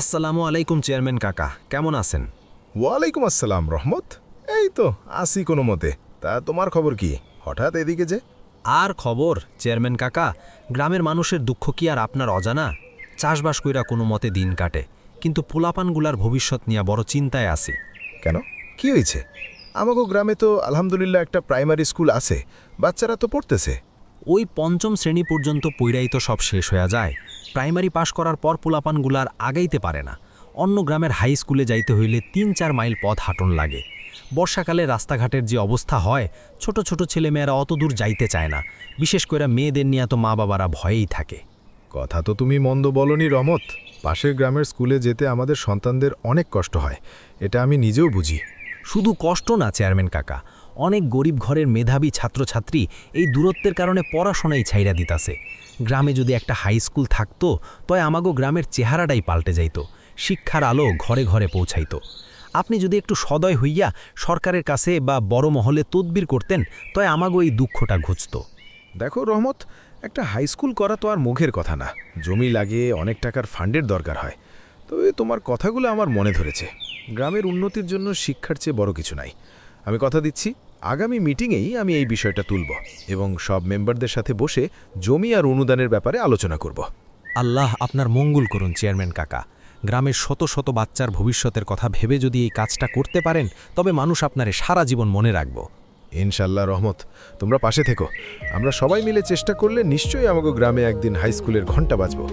আসসালামু আলাইকুম চেয়ারম্যান কাকা। কেমন আছেন? ওয়ালাইকুম আসসালাম রহমত। এই তো আসি কোনো মতে। তা তোমার খবর কি? হঠাৎ এদিকে যে? আর খবর চেয়ারম্যান কাকা? গ্রামের মানুষের দুঃখ কি আর আপনার অজানা? চাষবাস কইরা কোনো মতে দিন কাটে কিন্তু পোলাপানগুলার ভবিষ্যৎ নিয়ে বড় চিন্তায় আছি। কেন? কি হয়েছে আমাগো গ্রামে তো আলহামদুলিল্লাহ একটা প্রাইমারি স্কুল আছে বাচ্চারা তো পড়তেছে। ওই পঞ্চম শ্রেণি পর্যন্ত পইরাই তো সব শেষ হয়ে যায়। প্রাইমারি পাশ করার পর পোলাপানগুলার আগাইতে পারে না। অন্য গ্রামের হাই স্কুলে যাইতে হইলে তিন চার মাইল পথ হাঁটন লাগে। বর্ষাকালে রাস্তাঘাটের যে অবস্থা হয় ছোট ছোট ছেলেমেয়েরা অত দূর যাইতে চায় না। বিশেষ করে মেয়েদের নিয়ে তো মা বাবারা ভয়েই থাকে। কথা তো তুমি মন্দ বলনি রমত। পাশের গ্রামের স্কুলে যেতে আমাদের সন্তানদের অনেক কষ্ট হয়। এটা আমি নিজেও বুঝি। শুধু কষ্ট না চেয়ারম্যান কাকা। অনেক গরিব ঘরের মেধাবী ছাত্রছাত্রী এই দূরত্বের কারণে পড়াশোনাই ছাইরা দিতাছে। গ্রামে যদি একটা হাই স্কুল থাকতো, তয় আমাগো গ্রামের চেহারাটাই পাল্টে যাইত, শিক্ষার আলো ঘরে ঘরে পৌঁছাইত। আপনি যদি একটু সদয় হইয়া সরকারের কাছে বা বড় মহলে তদবির করতেন, তয় আমাগো এই দুঃখটা ঘুচত। দেখো রহমত, একটা হাই স্কুল করা তো আর মুখের কথা না। জমি লাগিয়ে অনেক টাকার ফান্ডের দরকার হয়। তবে তোমার কথাগুলো আমার মনে ধরেছে। গ্রামের উন্নতির জন্য শিক্ষার চেয়ে বড় কিছু নাই। আমি কথা দিচ্ছি। আগামী মিটিংয়েই আমি এই বিষয়টা তুলব এবং সব মেম্বারদের সাথে বসে জমি আর অনুদানের ব্যাপারে আলোচনা করব। আল্লাহ আপনার মঙ্গল করুন চেয়ারম্যান কাকা। গ্রামের শত শত বাচ্চার ভবিষ্যতের কথা ভেবে যদি এই কাজটা করতে পারেন তবে মানুষ আপনারে সারা জীবন মনে রাখব। ইনশাল্লাহ রহমত। তোমরা পাশে থেকো। আমরা সবাই মিলে চেষ্টা করলে নিশ্চয়ই আমাকে গ্রামে একদিন হাই স্কুলের ঘণ্টা বাজবো।